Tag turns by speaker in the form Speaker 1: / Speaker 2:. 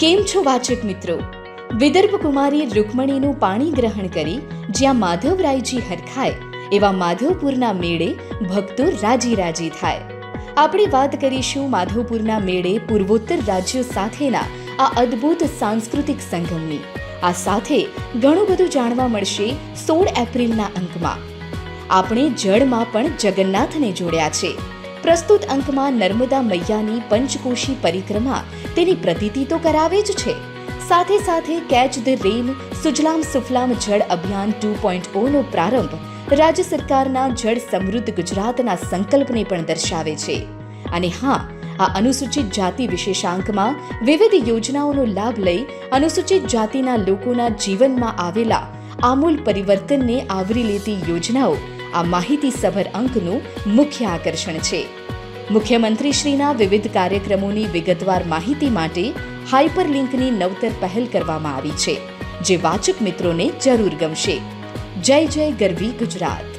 Speaker 1: કેમ છો વાચક મિત્રો? વિદર્ભ કુમારી રૂકમણીનું પાણી ગ્રહણ કરી જ્યાં માધવરાયજી હરખાય, એવા માધવપુરના મેળે ભક્તો રાજી રાજી થાય. આપણે વાત કરીશું માધવપુરના મેળે પૂર્વોત્તર રાજ્યો સાથેના આ અદ્ભુત સાંસ્કૃતિક સંગમની. આ સાથે ઘણું બધું જાણવા મળશે સોળ એપ્રિલના અંકમાં. આપણે જળમાં પણ જગન્નાથને જોડ્યા છે. પ્રસ્તુત અંકમાં નર્મદા મૈયાની પંચકોશી પરિક્રમા તેની પ્રતીતિ તો કરાવે જ છે. સાથે સાથે catch the rain, Sujalam Sufalam જળ અભિયાન ટુ પોઈન્ટ ઓનો પ્રારંભ રાજ્ય સરકારના જળ સમૃદ્ધ ગુજરાતના સંકલ્પને પણ દર્શાવે છે. અને હા, આ અનુસૂચિત જાતિ વિશેષાંકમાં વિવિધ યોજનાઓનો લાભ લઈ અનુસૂચિત જાતિના લોકોના જીવનમાં આવેલા આમૂલ પરિવર્તનને આવરી લેતી યોજનાઓ આ માહિતીસભર અંકનું મુખ્ય આકર્ષણ છે. મુખ્યમંત્રીશ્રીના વિવિધ કાર્યક્રમોની વિગતવાર માહિતી માટે હાઇપરલિંકની નવતર પહેલ કરવામાં આવી છે, જે વાચક મિત્રોને જરૂર ગમશે. જય જય ગરવી ગુજરાત.